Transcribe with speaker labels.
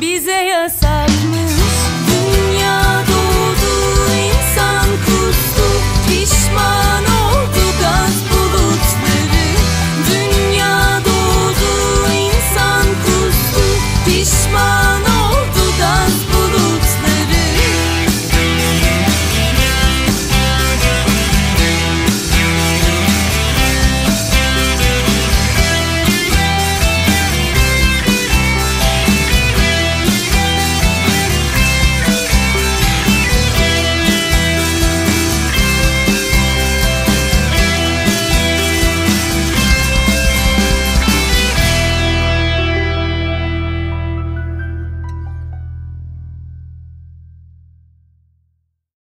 Speaker 1: bize yasak mı?